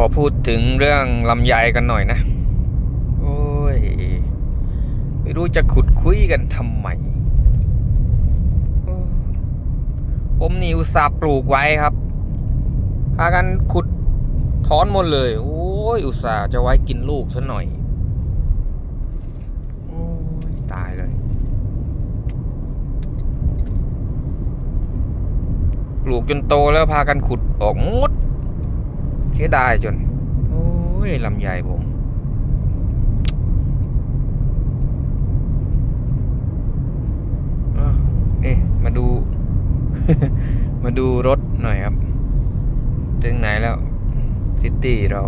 อพูดถึงเรื่องลำไยกันหน่อยนะ โอ้ย ไม่รู้จะขุดคุยกันทำไมผมนี่อุตส่าห์ปลูกไว้ครับ พากันขุดถอนหมดเลย โอ้ย อุตส่าห์จะไว้กินลูกซะหน่อย โอ้ย ตายเลย ปลูกจนโตแล้วพากันขุดออกหมด สียดายจน โอ้ยลำไยผมอะเอ๊ะมาดู มาดูรถหน่อยครับ ถึงไหนแล้ว ซิตี้เรา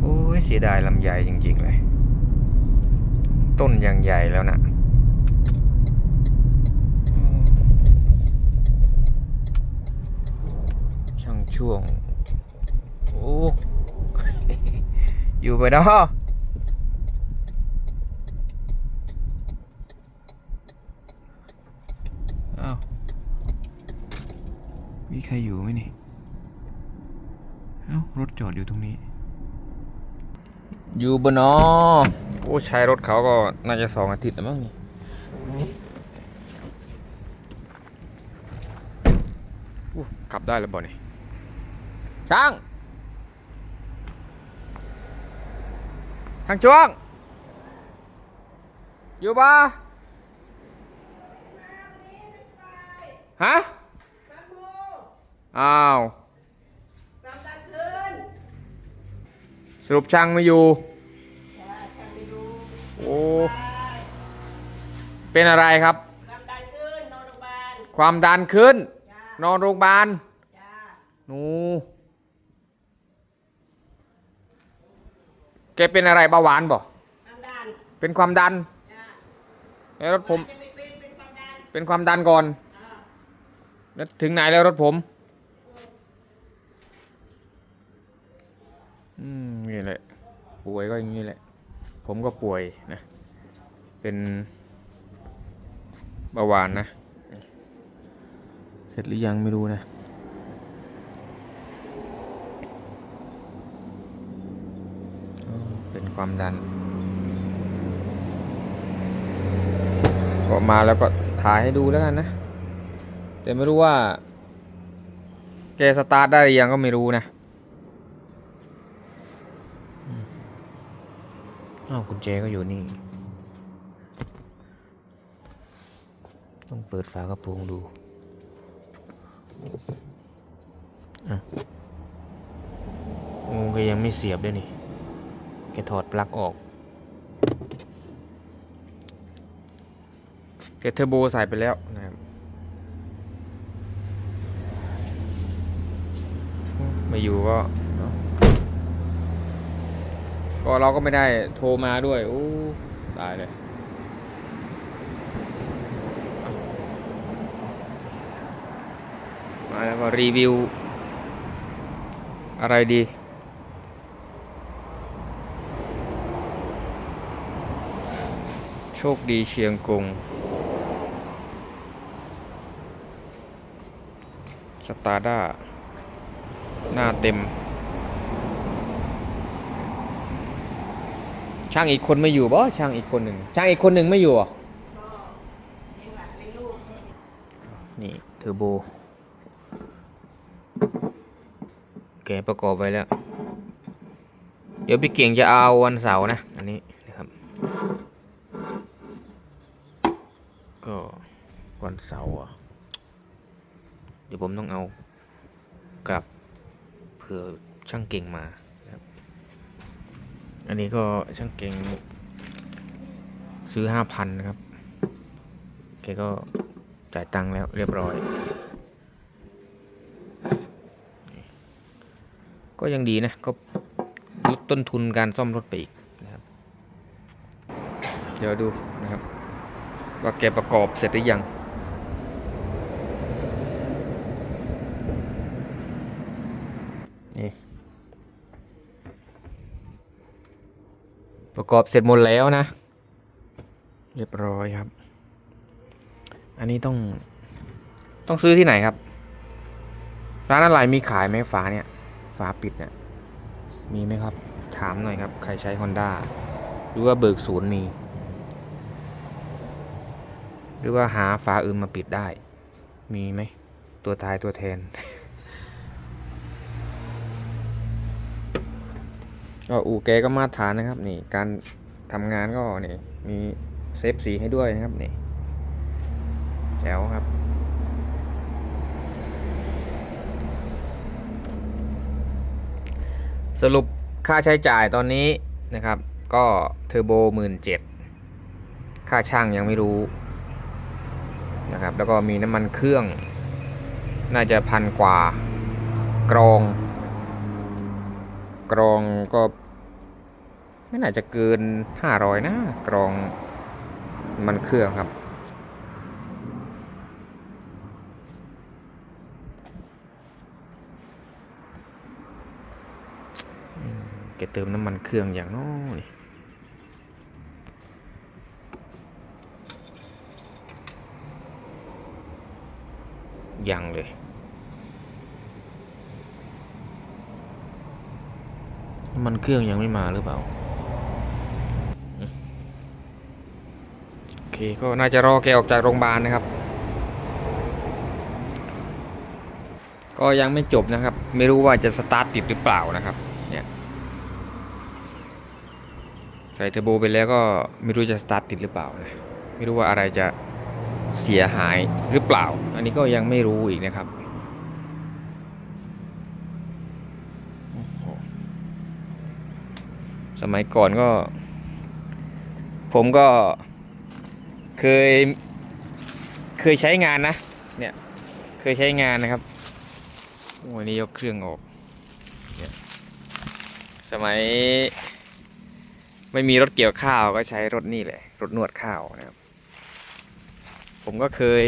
โอ้ย เสียดายลำไยจริง ๆ เลย ต้นยังใหญ่แล้วนะช่างช่วง โอ้อยู่ไปเนาะอ้าวมีใครอยู่ไหมนี่เอ้ารถจอดอยู่ตรงนี้ อยู่บนนอโอ้ใช้รถเขาก็น่าจะสองอาทิตย์แล้วมั้งนี่ขับได้แล้วบ่นี่ช่าง ทางจ้วง อยู่ปะฮะอ้าวสรุปช่างไม่อยู่ โอ้ เป็นอะไรครับ ความดันขึ้น นอนโรงพยาบาลความดันขึ้น จ้าน อนโรงพยาบาล จ้า หนู แกเป็นอะไรเบาหวานบ่ความดันเป็นความดันจ้าแล้วรถผม จะไม่เป็นเป็นความดันเป็นความดันก่อน อ่าแล้วถึงไหนแล้วรถผม อืมนี่แหละ ป่วยก็อย่างนี้แหละ ผมก็ป่วยนะ เป็นเบาหวานนะ เสร็จหรือยังไม่รู้นะ อ๋อเป็น ความดัน ก็มาแล้วก็ถ่ายให้ดูแล้วกันนะ แต่ไม่รู้ว่า แกสตาร์ทได้หรือยังก็ไม่รู้นะอ้าวกุญแจก็อยู่นี่ ต้องเปิดฝากระโปรงดูอะโอ้แกยังไม่เสียบด้วยนี่ แกถอดปลั๊กออกแกเทอร์โบใส่ไปแล้วนะครับไม่อยู่ก็ ก็เราก็ไม่ได้โทรมาด้วยโอ้ตายเลยมาแล้วก็รีวิว อะไรดี โชคดีเชียงกงสตาร์ด้า หน้าเต็ม ช่างอีกคนไม่อยู่บ่ช่างอีกคนหนึ่งช่างอีกคนหนึ่งไม่อยู่เหรอะก็เลี้ยงหลานเลี้ยงลูกนี่เทอร์โบ แกประกอบไว้แล้ว เดี๋ยวพี่เก่งจะเอาวันเสาร์นะ อันนี้นะครับ ก็วันเสาร์อะเดี๋ยวผมต้องเอากลับเผื่อช่างเก่งมาครับอันนี้ก็ช่างเก่งซื้อห้าพันนะครับแกก็จ่ายตังค์แล้วเรียบร้อย ก็ยังดีนะ ก็ลดต้นทุนการซ่อมรถไปอีกนะครับ เดี๋ยวดู ว่าแกประกอบเสร็จหรือยังนี่ประกอบเสร็จหมดแล้วนะ เรียบร้อยครับ อันนี้ต้องต้องซื้อที่ไหนครับ ร้านอะไรมีขายไหมฝาเนี่ย ฝาปิดเนี่ยมีไหมครับ ถามหน่อยครับ ใครใช้ Honda หรือว่าเบิกศูนย์มี หรือว่าหาฝาอื่นมาปิดได้ มีไหม ตัวตายตัวแทน ก็อูแกก็มาตรฐานนะครับนี่ การทำงานก็นี่มีเซฟสีให้ด้วยนะครับนี่แจ๋วครับสรุปค่าใช้จ่ายตอนนี้นะครับ ก็เทอร์โบหมื่นเจ็ดค่าช่างยังไม่รู้ นะครับ แล้วก็มีน้ำมันเครื่อง น่าจะพันกว่ากรอง กรองก็ ไม่น่าจะเกิน 500 นะกรองน้ำมันเครื่องครับ แกเติมน้ำมันเครื่องอย่างน้อย ยังเลย มันเครื่องยังไม่มาหรือเปล่า โอเค ก็น่าจะรอแกออกจากโรงพยาบาลนะครับ ก็ยังไม่จบนะครับ ไม่รู้ว่าจะสตาร์ทติดหรือเปล่านะครับ เนี่ย ใส่เทอร์โบไปแล้วก็ไม่รู้จะสตาร์ทติดหรือเปล่านะ ไม่รู้ว่าอะไรจะ เสียหายหรือเปล่า อันนี้ก็ยังไม่รู้อีกนะครับสมัยก่อนก็ ผมก็เคยเคยใช้งานนะ เนี่ยเคยใช้งานนะครับวันนี้ยกเครื่องออกเนี่ยสมัย ไม่มีรถเกี่ยวข้าวก็ใช้รถนี่แหละ รถนวดข้าวนะครับ ผมก็เคย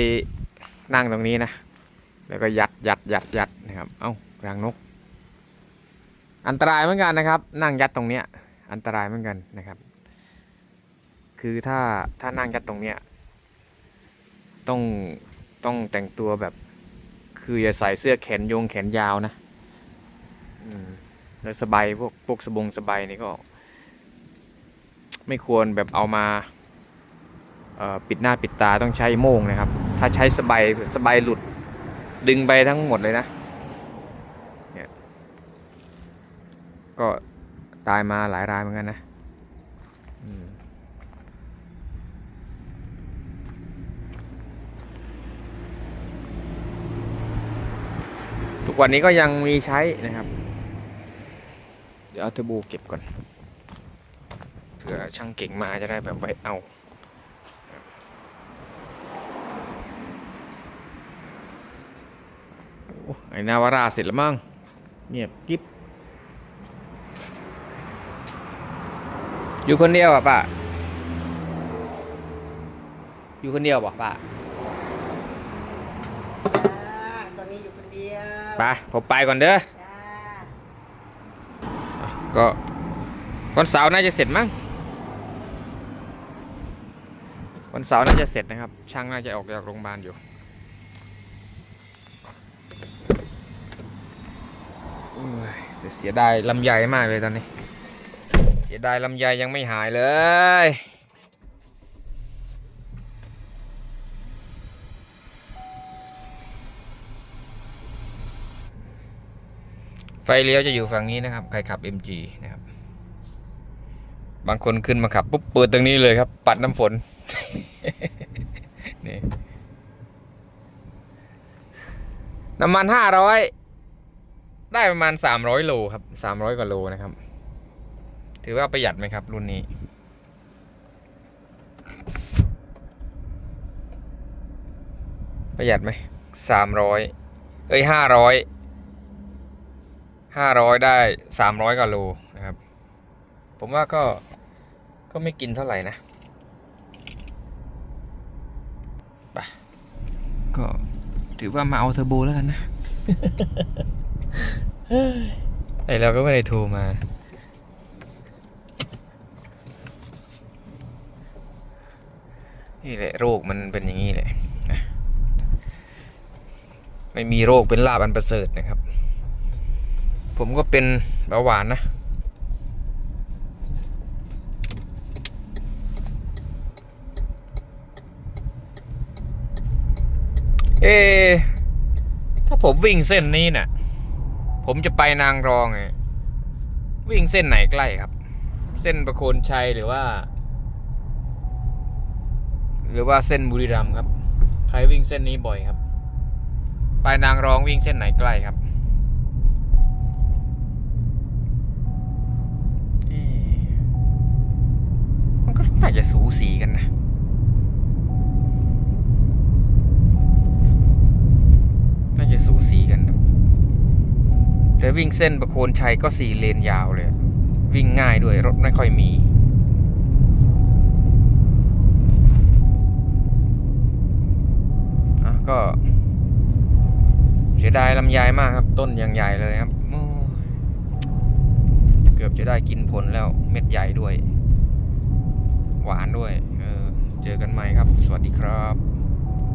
นั่งตรงนี้นะ แล้วก็ยัดยัดยัดยัดนะครับ เอ้ารังนก อันตรายเหมือนกันนะครับ นั่งยัดตรงเนี้ย อันตรายเหมือนกันนะครับ คือถ้าถ้านั่งยัดตรงเนี้ย ต้องต้องแต่งตัวแบบ คืออย่าใส่เสื้อแขนยงแขนยาวนะแล้วสบายพวกพวกสบงสบายนี่ก็ ไม่ควรแบบเอามา ปิดหน้าปิดตาต้องใช้โม่งนะครับ ถ้าใช้สบายสบายหลุดดึงไปทั้งหมดเลยนะเนี่ยก็ตายมาหลายรายเหมือนกันนะทุกวันนี้ก็ยังมีใช้นะครับ เดี๋ยวเอาเทอร์โบเก็บก่อนเผื่อช่างเก่งมาจะได้แบบไว้เอาโอ้ ไอ้นาวาราเสร็จแล้วมั้งเงียบกิ๊บอยู่คนเดียวอะป้าอยู่คนเดียวป่ะป้าจ้าตอนนี้อยู่คนเดียวไปผมไปก่อนเด้อจ้าก็วันเสาร์น่าจะเสร็จมั้งวันเสาร์น่าจะเสร็จนะครับ ช่างน่าจะออกจากโรงพยาบาลอยู่โอ้ยแต่ เสียดายลำไยมากเลยตอนนี้ เสียดายลำไยยังไม่หายเลยไฟเลี้ยวจะอยู่ฝั่งนี้นะครับ ใครขับ MG นะครับ บางคนขึ้นมาขับปุ๊บเปิดตรงนี้เลยครับ ปัดน้ำฝน นี่ น้ำมันห้าร้อย ได้ประมาณสามร้อยโลครับสามร้อยกว่าโลนะครับ ถือว่าประหยัดไหมครับ รุ่นนี้ ประหยัดไหมสามร้อยเอ้ยห้าร้อยห้าร้อยได้สามร้อยกว่าโลนะครับ ผมว่าก็ก็ไม่กินเท่าไหร่นะไปก็ถือว่ามาเอาเทอร์โบแล้วกันนะ ไอเราก็ไม่ได้โทรมา นี่แหละโรคมันเป็นอย่างนี้แหละไม่มีโรคเป็นลาบอันประเสริฐนะครับ ผมก็เป็นเบาหวานนะ เอถ้าผมวิ่งเส้นนี้เนะ่ย ผมจะไปนางรองไงวิ่งเส้นไหนใกล้ครับ เส้นประโคนชัยหรือว่า หรือว่าเส้นบุรีรัมย์ครับ ใครวิ่งเส้นนี้บ่อยครับ ไปนางรองวิ่งเส้นไหนใกล้ครับมันก็น่าจะสูสีกันนะน่าจะสูสีกันนะ แต่วิ่งเส้นประโคนชัยก็สี่เลนยาวเลย วิ่งง่ายด้วยรถไม่ค่อยมีอะก็เสียดายลำไยมากครับ ต้นยังใหญ่เลยครับ เกือบจะได้กินผลแล้วเม็ดใหญ่ด้วย หวานด้วย เออ เจอกันใหม่ครับ สวัสดีครับ